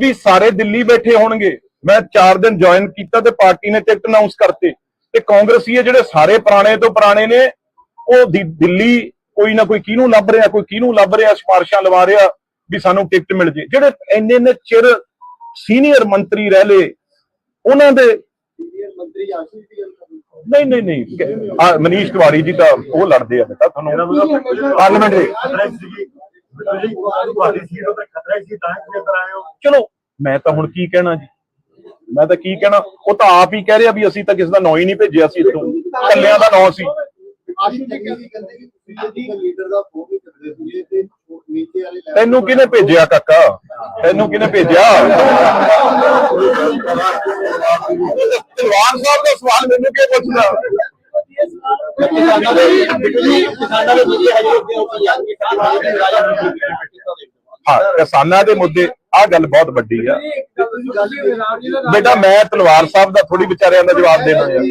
ਵੀ ਸਾਰੇ ਦਿੱਲੀ ਬੈਠੇ ਹੋਣਗੇ। ਮੈਂ 4 ਦਿਨ ਜੁਆਇਨ ਕੀਤਾ ਤੇ ਪਾਰਟੀ ਨੇ ਟਿਕਟ ਅਨਾਉਂਸ ਕਰਤੇ। ਤੇ ਕਾਂਗਰਸੀ ਹੈ ਜਿਹੜੇ ਸਾਰੇ ਪੁਰਾਣੇ ਤੋਂ ਪੁਰਾਣੇ ਨੇ ਉਹ ਦਿ- ਦਿੱਲੀ ਕੋਈ ਨਾ ਕੋਈ ਕਿਹਨੂੰ ਲੱਭ ਰਿਹਾ ਕੋਈ ਕਿਹਨੂੰ ਲੱਭ ਰਿਹਾ ਸਿਫਾਰਿਸ਼ਾਂ ਲਵਾ ਰਿਹਾ ਵੀ ਸਾਨੂੰ ਟਿਕਟ ਮਿਲ ਜੇ। ਜਿਹੜੇ ਇੰਨੇ ਨੇ ਚਿਰ ਸੀਨੀਅਰ ਮੰਤਰੀ ਰਹਿ ਲਏ ਉਹਨਾਂ ਦੇ ਦੀ ਨਹੀਂ ਨਹੀਂ। ਨਹੀਂ ਮਨੀਸ਼ ਤਿਵਾੜੀ ਜੀ ਤਾਂ ਉਹ ਲੜਦੇ ਆ ਬੇਟਾ ਤੁਹਾਨੂੰ। ਚਲੋ ਮੈਂ ਤਾਂ ਹੁਣ ਕੀ ਕਹਿਣਾ ਜੀ? ਮੈਂ ਤਾਂ ਕੀ ਕਹਿਣਾ? ਉਹ ਤਾਂ ਆਪ ਹੀ ਕਹਿ ਰਿਹਾ ਵੀ ਅਸੀਂ ਤਾਂ ਕਿਸੇ ਦਾ ਨਾਂ ਹੀ ਨਹੀਂ ਭੇਜਿਆ ਸੀ ਇੱਥੋਂ। ਕੱਲਿਆਂ ਦਾ ਨਾਂ ਸੀ। ਤੈਨੂੰ ਕਿਹਨੇ ਭੇਜਿਆ ਕਾਕਾ? ਤੈਨੂੰ ਕਿਹਨੇ ਭੇਜਿਆ? ਤਲਵਾਰ ਸਾਹਿਬ ਦਾ ਸਵਾਲ ਮੈਨੂੰ ਕੀ ਪੁੱਛਦਾ? ਕਿਸਾਨਾਂ ਦੇ ਕਿਸਾਨਾਂ ਦੇ ਮੁੱਦੇ ਹਜੇ ਉੱਤੇ ਕਿਸਾਨਾਂ ਦੇ ਹਾਂ, ਕਿਸਾਨਾਂ ਦੇ ਮੁੱਦੇ, ਆਹ ਗੱਲ ਬਹੁਤ ਵੱਡੀ ਆ। ਬੇਟਾ, ਮੈਂ ਤਲਵਾਰ ਸਾਹਿਬ ਦਾ ਥੋੜੀ ਵਿਚਾਰਿਆਂ ਦਾ ਜਵਾਬ ਦੇਣਾ ਯਾਰ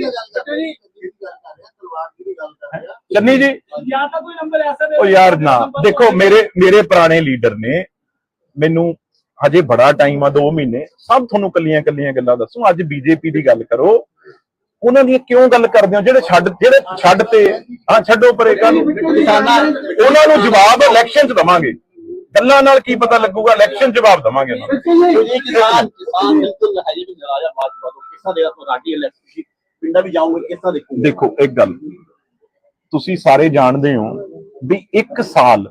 ਚੰਨੀ ਜੀ? ਜਾਂ ਤਾਂ ਕੋਈ ਨੰਬਰ ਐਸਾ ਦੇ ਉਹ ਯਾਰ ਨਾ, ਦੇਖੋ, ਮੇਰੇ ਮੇਰੇ ਪੁਰਾਣੇ ਲੀਡਰ ਨੇ। ਮੈਨੂੰ ਹਜੇ ਬੜਾ ਟਾਈਮ ਆ 2 ਮਹੀਨੇ। ਸਭ ਤੁਹਾਨੂੰ ਕੱਲੀਆਂ ਕੱਲੀਆਂ ਗੱਲਾਂ ਦੱਸੂ। ਅੱਜ ਬੀਜੇਪੀ ਦੀ ਗੱਲ ਕਰੋ। ਉਹਨਾਂ ਦੀ ਕਿਉਂ ਗੱਲ ਕਰਦੇ ਹੋ? ਜਿਹੜੇ ਛੱਡ ਜਿਹੜੇ ਛੱਡ ਤੇ ਹਾਂ ਛੱਡੋ ਪਰੇ ਕਾਹਨੂੰ ਕਿਸਾਨਾਂ ਉਹਨਾਂ ਨੂੰ ਜਵਾਬ ਇਲੈਕਸ਼ਨ 'ਚ ਦਵਾਂਗੇ। ਗੱਲਾਂ ਨਾਲ ਕੀ ਪਤਾ ਲੱਗੂਗਾ? ਇਲੈਕਸ਼ਨ ਜਵਾਬ ਦਵਾਂਗੇ ਉਹਨਾਂ ਨੂੰ। ਜੀ ਕਿਸਾਨ ਕਿਸਾਨ ਬਿਲਕੁਲ ਹਜੇ ਵੀ ਰਾਜਾ ਬਾਤ ਕਰੋ ਕਿਸਾ ਦੇ ਤੋਂ ਰਾਡੀ ਇਲੈਕਟ੍ਰਿਸਿਟੀ ਪਿੰਡਾਂ ਵੀ ਜਾਓਗੇ ਕਿਸਾ ਦੇਖੋਗੇ? ਦੇਖੋ ਇੱਕ ਗੱਲ। ਤੁਸੀਂ ਸਾਰੇ ਜਾਣਦੇ ਹੋ ਵੀ ਇੱਕ ਸਾਲ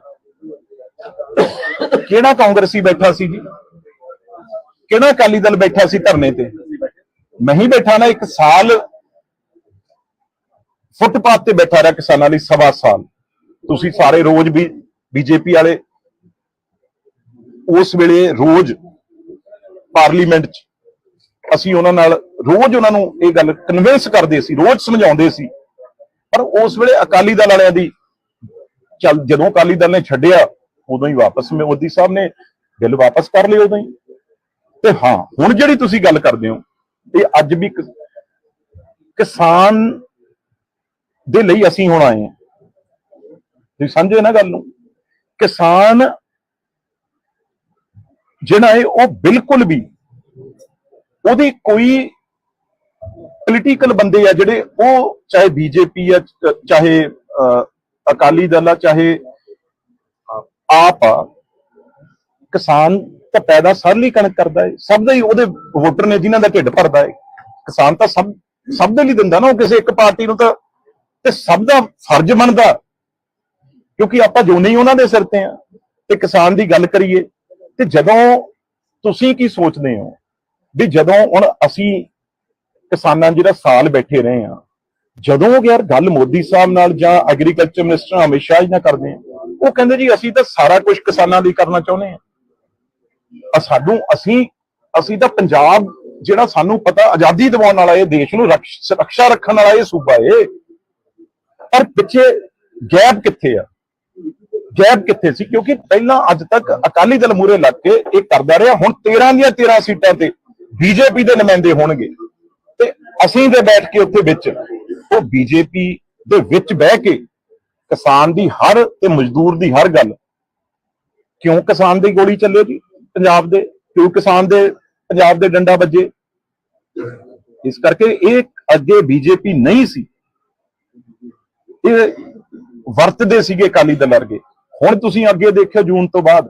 ਕਿਹੜਾ ਕਾਂਗਰਸੀ ਬੈਠਾ ਸੀ ਜੀ? ਕਿਹੜਾ ਅਕਾਲੀ ਦਲ ਬੈਠਾ ਸੀ ਧਰਨੇ ਤੇ? ਮੈਂ ਹੀ ਬੈਠਾ ਨਾ ਇੱਕ ਸਾਲ ਫੁੱਟਪਾਥ ਤੇ ਬੈਠਾ ਰਿਹਾ ਕਿਸਾਨਾਂ ਲਈ ਸਵਾ ਸਾਲ। ਤੁਸੀਂ ਸਾਰੇ ਰੋਜ਼ ਵੀ ਬੀਜੇਪੀ ਵਾਲੇ ਉਸ ਵੇਲੇ ਰੋਜ਼ ਪਾਰਲੀਮੈਂਟ 'ਚ ਅਸੀਂ ਉਹਨਾਂ ਨਾਲ ਰੋਜ਼ ਉਹਨਾਂ ਨੂੰ ਇਹ ਗੱਲ ਕਨਵਿੰਸ ਕਰਦੇ ਸੀ, ਰੋਜ਼ ਸਮਝਾਉਂਦੇ ਸੀ। ਪਰ ਉਸ ਵੇਲੇ ਅਕਾਲੀ ਦਲ ਵਾਲਿਆਂ ਦੀ ਚੱਲ ਜਦੋਂ ਅਕਾਲੀ ਦਲ ਨੇ ਛੱਡਿਆ, ਉਦੋਂ ਹੀ ਵਾਪਸ ਮੋਦੀ ਸਾਹਿਬ ਨੇ ਬਿੱਲ ਵਾਪਸ ਕਰ ਲਿਆ ਉਦੋਂ ਹੀ। ਤੇ ਹਾਂ, ਹੁਣ ਜਿਹੜੀ ਤੁਸੀਂ ਗੱਲ ਕਰਦੇ ਹੋ, ਇਹ ਅੱਜ ਵੀ ਕਿਸਾਨ ਦੇ ਲਈ ਅਸੀਂ ਹੁਣ ਆਏ ਹਾਂ। ਤੁਸੀਂ ਸਮਝੇ ਨਾ ਗੱਲ ਨੂੰ? ਕਿਸਾਨ ਜਿਹੜਾ ਹੈ, ਉਹ ਬਿਲਕੁਲ ਵੀ ਉਹਦੀ ਕੋਈ ਪੋਲੀਟੀਕਲ ਬੰਦੇ ਆ ਜਿਹੜੇ ਉਹ ਚਾਹੇ ਬੀਜੇਪੀ ਆ, ਚਾਹੇ ਅਕਾਲੀ ਦਲ ਆ, ਚਾਹੇ ਆਪ ਆ, ਕਿਸਾਨ ਤਾਂ ਪੈਦਾ ਸਭ ਲਈ ਕਣਕ ਕਰਦਾ ਹੈ। ਸਭ ਦਾ ਹੀ ਉਹਦੇ ਵੋਟਰ ਨੇ ਜਿਨ੍ਹਾਂ ਦਾ ਢਿੱਡ ਭਰਦਾ ਹੈ। ਕਿਸਾਨ ਤਾਂ ਸਭ ਸਭ ਦੇ ਲਈ ਦਿੰਦਾ ਨਾ, ਉਹ ਕਿਸੇ ਇੱਕ ਪਾਰਟੀ ਨੂੰ ਤਾਂ ਤੇ ਸਭ ਦਾ ਫਰਜ਼ ਬਣਦਾ ਕਿਉਂਕਿ ਆਪਾਂ ਜੋ ਨਹੀਂ ਉਹਨਾਂ ਦੇ ਸਿਰ ਤੇ ਆ ਤੇ ਕਿਸਾਨ ਦੀ ਗੱਲ ਕਰੀਏ, ਤੇ ਜਦੋਂ ਤੁਸੀਂ ਕੀ ਸੋਚਦੇ ਹੋ? ਵੀ ਜਦੋਂ ਹੁਣ ਅਸੀਂ ਕਿਸਾਨਾਂ ਜਿਹੜਾ ਸਾਲ ਬੈਠੇ ਰਹੇ ਆ ਜਦੋਂ ਯਾਰ ਗੱਲ ਮੋਦੀ ਸਾਹਿਬ ਨਾਲ ਜਾਂ ਐਗਰੀਕਲਚਰ ਮਿਨਿਸਟਰ ਅਮਿਤ ਸ਼ਾਹ ਜੀ ਨਾਲ ਕਰਦੇ ਆ ਉਹ ਕਹਿੰਦੇ ਜੀ ਅਸੀਂ ਤਾਂ ਸਾਰਾ ਕੁਝ ਕਿਸਾਨਾਂ ਲਈ ਕਰਨਾ ਚਾਹੁੰਦੇ ਆ ਆ ਸਾਨੂੰ ਅਸੀਂ ਅਸੀਂ ਤਾਂ ਪੰਜਾਬ ਜਿਹੜਾ ਸਾਨੂੰ ਪਤਾ ਆਜ਼ਾਦੀ ਦਿਵਾਉਣ ਵਾਲਾ ਇਹ ਦੇਸ਼ ਨੂੰ ਰਕਸ਼- ਰੱਖਿਆ ਰੱਖਣ ਵਾਲਾ ਇਹ ਸੂਬਾ ਏ। ਪਰ ਪਿੱਛੇ ਗੈਪ ਕਿੱਥੇ ਆ? ਗੈਪ ਕਿੱਥੇ ਸੀ? ਕਿਉਂਕਿ ਪਹਿਲਾਂ ਅੱਜ ਤੱਕ ਅਕਾਲੀ ਦਲ ਮੂਰੇ ਲੱਗ ਕੇ ਇਹ ਕਰਦਾ ਰਿਹਾ। ਹੁਣ 13 ਦੀਆਂ 13 ਸੀਟਾਂ ਤੇ ਬੀਜੇਪੀ ਦੇ ਨੁਮਾਇੰਦੇ ਹੋਣਗੇ। ਤੇ ਅਸੀਂ ਤੇ ਬੈਠ ਕੇ ਉੱਥੇ ਵਿੱਚ। ਉਹ ਬੀਜੇਪੀ ਦੇ ਵਿੱਚ ਬਹਿ ਕੇ ਕਿਸਾਨ ਦੀ ਹਰ ਤੇ ਮਜ਼ਦੂਰ ਦੀ ਹਰ ਗੱਲ। ਕਿਉਂ ਕਿਸਾਨ ਦੀ ਗੋਲੀ ਚੱਲੇ ਜੀ ਪੰਜਾਬ ਦੇ? ਕਿਉਂ ਕਿਸਾਨ ਦੇ ਪੰਜਾਬ ਦੇ ਡੰਡਾ ਵੱਜੇ? ਇਸ ਕਰਕੇ ਇਹ ਅੱਗੇ ਬੀਜੇਪੀ ਨਹੀਂ ਸੀ। ਇਹ ਵਰਤਦੇ ਸੀਗੇ ਅਕਾਲੀ ਦਲ ਵਰਗੇ। ਹੁਣ ਤੁਸੀਂ ਅੱਗੇ ਦੇਖਿਓ ਜੂਨ ਤੋਂ ਬਾਅਦ,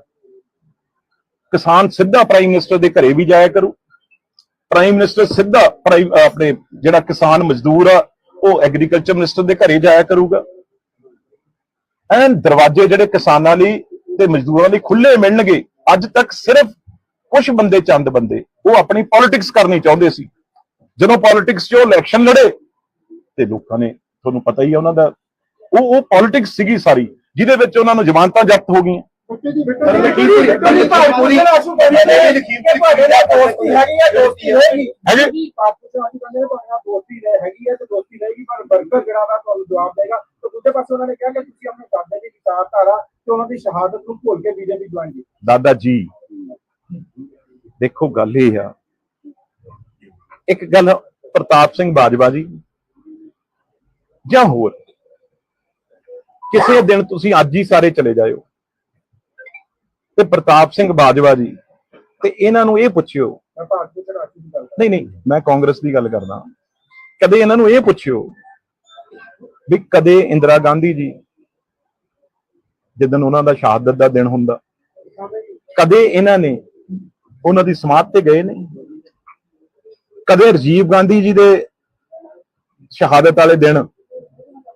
ਕਿਸਾਨ ਸਿੱਧਾ ਪ੍ਰਾਈਮ ਮਿਨਿਸਟਰ ਦੇ ਘਰੇ ਵੀ ਜਾਇਆ ਕਰੂ। ਪ੍ਰਾਈਮ ਮਿਨਿਸਟਰ ਸਿੱਧਾ ਪ੍ਰਾਈਮ ਆਪਣੇ ਜਿਹੜਾ ਕਿਸਾਨ ਮਜ਼ਦੂਰ ਆ, ਉਹ ਐਗਰੀਕਲਚਰ ਮਿਨਿਸਟਰ ਦੇ ਘਰੇ ਜਾਇਆ ਕਰੂਗਾ। ਐਨ ਦਰਵਾਜ਼ੇ ਜਿਹੜੇ ਕਿਸਾਨਾਂ ਲਈ ਤੇ ਮਜ਼ਦੂਰਾਂ ਲਈ ਖੁੱਲੇ ਮਿਲਣਗੇ। ਅੱਜ ਤੱਕ ਸਿਰਫ ਕੁਝ ਬੰਦੇ ਚੰਦ ਬੰਦੇ, ਉਹ ਆਪਣੀ ਪੋਲਿਟਿਕਸ ਕਰਨੀ ਚਾਹੁੰਦੇ ਸੀ। ਜਦੋਂ ਪੋਲਿਟਿਕਸ 'ਚ ਉਹ ਇਲੈਕਸ਼ਨ ਲੜੇ, ਤੇ ਲੋਕਾਂ ਨੇ, ਤੁਹਾਨੂੰ ਪਤਾ ਹੀ ਆ ਉਹਨਾਂ ਦਾ ਉਹ ਉਹ ਪੋਲਿਟਿਕਸ ਸੀਗੀ ਸਾਰੀ ਜਿਹਦੇ ਵਿੱਚ ਉਹਨਾਂ ਨੂੰ ਜ਼ਮਾਨਤਾਂ ਜ਼ਬਤ ਹੋ ਗਈਆਂ। ਦਾਦਾ ਜੀ ਦੇਖੋ ਗੱਲ ਇਹ ਆ। ਇੱਕ ਗੱਲ ਪ੍ਰਤਾਪ ਸਿੰਘ ਬਾਜਵਾ ਜੀ ਜਾਂ ਹੋਰ? ਕਿਸੇ ਦਿਨ ਤੁਸੀਂ ਅੱਜ ਹੀ ਸਾਰੇ ਚਲੇ ਜਾਇਓ। ਤੇ ਪ੍ਰਤਾਪ ਸਿੰਘ ਬਾਜਵਾ ਜੀ ਤੇ ਇਹਨਾਂ ਨੂੰ ਇਹ ਪੁੱਛਿਓ। ਮੈਂ ਭਾਰਤ ਦੇ ਰਾਸ਼ਟਰ ਦੀ ਗੱਲ ਕਰ ਨਹੀਂ ਨਹੀਂ ਮੈਂ ਕਾਂਗਰਸ ਦੀ ਗੱਲ ਕਰਦਾ। ਕਦੇ ਇਹਨਾਂ ਨੂੰ ਇਹ ਪੁੱਛਿਓ ਵੀ ਕਦੇ ਇੰਦਰਾ ਗਾਂਧੀ ਜੀ ਜਦੋਂ ਉਹਨਾਂ ਦਾ ਸ਼ਹਾਦਤ ਦਾ ਦਿਨ ਹੁੰਦਾ ਕਦੇ ਇਹਨਾਂ ਨੇ ਉਹਨਾਂ ਦੀ ਸਮਾਧ ਤੇ ਗਏ ਨੇ ਕਦੇ ਰਾਜੀਵ ਗਾਂਧੀ ਜੀ ਦੇ ਸ਼ਹਾਦਤ ਵਾਲੇ ਦਿਨ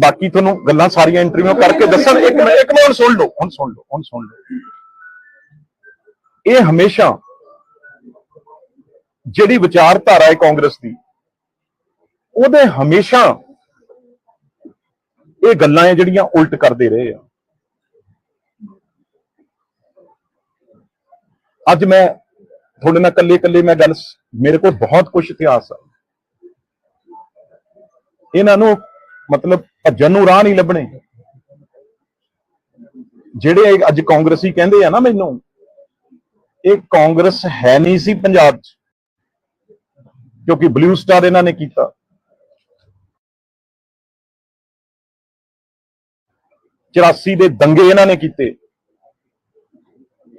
ਬਾਕੀ ਤੁਹਾਨੂੰ ਗੱਲਾਂ ਸਾਰੀਆਂ ਇੰਟਰਵਿਊ ਕਰਕੇ ਦੱਸਣ, ਇੱਕ ਮਿੰਟ ਇੱਕ ਮਿੰਟ ਸੁਣ ਲਓ, ਹੁਣ ਸੁਣ ਲਓ, ਹੁਣ ਸੁਣ ਲਓ। ਇਹ ਹਮੇਸ਼ਾ ਜਿਹੜੀ ਵਿਚਾਰਧਾਰਾ ਹੈ ਕਾਂਗਰਸ ਦੀ, ਉਹਦੇ ਹਮੇਸ਼ਾ ਇਹ ਗੱਲਾਂ ਹੈ ਜਿਹੜੀਆਂ ਉਲਟ ਕਰਦੇ ਰਹੇ ਆ। ਅੱਜ ਮੈਂ, ਤੁਹਾਡੇ ਨਾਲ ਇਕੱਲੇ ਇਕੱਲੇ ਮੈਂ ਗੱਲ ਮੇਰੇ ਕੋਲ ਬਹੁਤ ਕੁਝ ਇਤਿਹਾਸ ਆ। ਇਹਨਾਂ ਨੂੰ ਮਤਲਬ ਭੱਜਣ ਨੂੰ ਰਾਹ ਨਹੀਂ ਲੱਭਣੇ। ਜਿਹੜੇ ਅੱਜ ਕਾਂਗਰਸੀ ਕਹਿੰਦੇ ਆ ਨਾ ਮੈਨੂੰ, ਇਹ ਕਾਂਗਰਸ ਹੈ ਨਹੀਂ ਸੀ ਪੰਜਾਬ 'ਚ, ਕਿਉਂਕਿ ਬਲੂ ਸਟਾਰ ਇਹਨਾਂ ਨੇ ਕੀਤਾ। ਚੁਰਾਸੀ ਦੇ ਦੰਗੇ ਇਹਨਾਂ ਨੇ ਕੀਤੇ।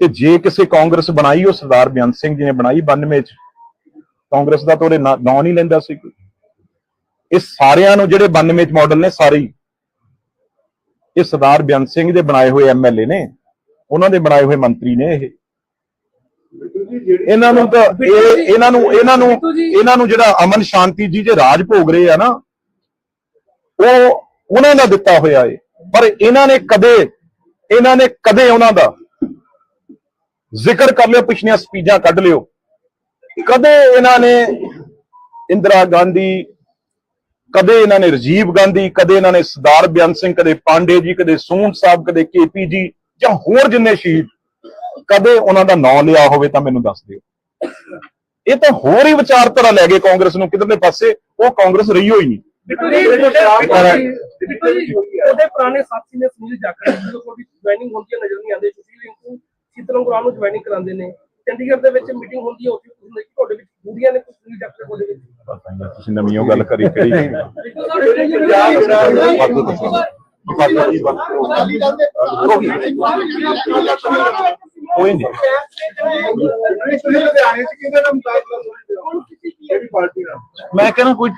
ਤੇ ਜੇ ਕਿਸੇ ਕਾਂਗਰਸ ਬਣਾਈ, ਉਹ ਸਰਦਾਰ ਬੇਅੰਤ ਸਿੰਘ ਜੀ ਨੇ ਬਣਾਈ 92 ਚ। ਕਾਂਗਰਸ ਦਾ ਤਾਂ ਉਹਦੇ ਨਾਂ ਨਾਂ ਨਹੀਂ ਲੈਂਦਾ ਸੀ ਕੋਈ। ਇਹ ਸਾਰਿਆਂ ਨੂੰ ਜਿਹੜੇ 92 ਚ ਮਾਡਲ ਨੇ ਸਾਰੇ ਇਹ ਸਰਦਾਰ ਬੇਅੰਤ ਸਿੰਘ ਦੇ ਬਣਾਏ ਹੋਏ ਐਮਐਲਏ ਨੇ। ਉਹਨਾਂ ਦੇ ਬਣਾਏ ਹੋਏ ਮੰਤਰੀ ਨੇ ਇਹ। ਇਹਨਾਂ ਨੂੰ ਤਾਂ ਇਹ ਇਹਨਾਂ ਨੂੰ ਇਹਨਾਂ ਨੂੰ ਇਹਨਾਂ ਨੂੰ ਜਿਹੜਾ ਅਮਨ ਸ਼ਾਂਤੀ ਜੀ ਜੇ ਰਾਜ ਭੋਗ ਰਹੇ ਆ ਨਾ ਉਹ ਉਹਨਾਂ ਦਾ ਦਿੱਤਾ ਹੋਇਆ ਏ। ਪਰ ਇਹਨਾਂ ਨੇ ਕਦੇ ਇਹਨਾਂ ਨੇ ਕਦੇ ਉਹਨਾਂ ਦਾ ਜ਼ਿਕਰ ਕਰ ਲਿਓ ਪਿਛਲੀਆਂ ਸਪੀਚਾਂ ਕੱਢ ਲਿਓ। ਕਦੇ ਇਹਨਾਂ ਨੇ ਇੰਦਰਾ ਗਾਂਧੀ ਕਦੇ ਇਹਨਾਂ ਨੇ ਰਾਜੀਵ ਗਾਂਧੀ ਕਦੇ ਇਹਨਾਂ ਨੇ ਸਰਦਾਰ ਬਿਆਨ ਸਿੰਘ ਕਦੇ ਪਾਂਡੇ ਜੀ ਕਦੇ ਸੂੰਡ ਸਾਹਿਬ ਕਦੇ ਕੇਪੀ ਜੀ ਜਾਂ ਹੋਰ ਜਿੰਨੇ ਸ਼ਹੀਦ ਕਦੇ ਉਹਨਾਂ ਦਾ ਨਾਮ ਲਿਆ ਹੋਵੇ ਤਾਂ ਮੈਨੂੰ ਦੱਸ ਦਿਓ। ਇਹ ਤਾਂ ਹੋਰ ਹੀ ਵਿਚਾਰਧਾਰਾ ਲੈ ਗਏ ਕਾਂਗਰਸ ਨੂੰ ਕਿਧਰਲੇ ਪਾਸੇ ਉਹ ਕਾਂਗਰਸ ਰਹੀ ਹੋਈ ਨਹੀਂ। ਜੀ ਜੀ ਉਹਦੇ ਪੁਰਾਣੇ ਸਾਥੀ ਨੇ ਸੁਨੀਲ ਜਾਖੜ ਜਦੋਂ ਕੋਈ ਜੁਆਇਨਿੰਗ ਹੁੰਦੀ ਹੈ ਨਜ਼ਰ ਨਹੀਂ ਆਉਂਦੇ। ਤੁਸੀਂ ਲਿੰਕੂ ਸੀਤਲਮ ਗੁਰਾਮ ਨੂੰ ਜੁਆਇਨਿੰਗ ਕਰਾਉਂਦੇ ਨੇ। ਚੰਡੀਗੜ੍ਹ ਦੇ ਵਿੱਚ ਮੀਟਿੰਗ ਹੁੰਦੀ ਹੈ ਉੱਥੇ ਤੁਸੀਂ ਤੁਹਾਡੇ ਵਿੱਚ ਬੁੜੀਆਂ ਨੇ ਕੁਝ ਸੁਨੀਲ ਜਾਖੜ ਤੁਹਾਡੇ ਵਿੱਚ। ਤੁਸੀਂ ਨਵੀਂ ਉਹ ਗੱਲ ਕਰੀ ਕਿਹੜੀ ਕੋਈ ਨਹੀਂ। ਮੈਂ ਕਹਿੰਦਾ ਕੋਈ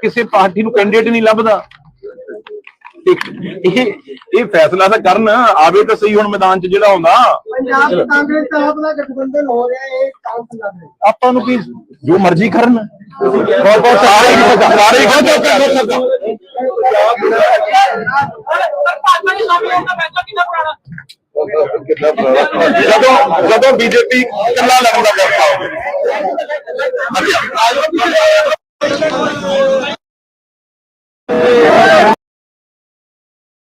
ਕਿਸੇ ਪਾਰਟੀ ਨੂੰ ਕੈਂਡੀਡੇਟ ਨਹੀਂ ਲੱਭਦਾ। ਇਹ ਇਹ ਇਹ ਫੈਸਲਾ ਤਾਂ ਕਰਨ ਆਵੇ ਤਾਂ ਸਹੀ ਹੁਣ ਮੈਦਾਨ 'ਚ ਜਿਹੜਾ ਹੁੰਦਾ ਪੰਜਾਬ ਕਾਂਗਰਸ ਦਾ ਆਪਣਾ ਗਠਬੰਧਨ ਹੋ ਰਿਹਾ ਹੈ ਕਾਮ ਪੰਜਾਬ ਦੇ ਆਪਾਂ ਨੂੰ ਕੀ ਜੋ ਮਰਜ਼ੀ ਕਰਨ। ਬਹੁਤ ਬਹੁਤ ਸਾਰੇ ਹੀ ਸਾਰੇ ਹੀ ਖੁਦ ਜਦੋਂ ਜਦੋਂ ਬੀਜੇਪੀ ਕੱਲਾ ਲੱਗਦਾ ਕਰਤਾ ਹੋਵੇ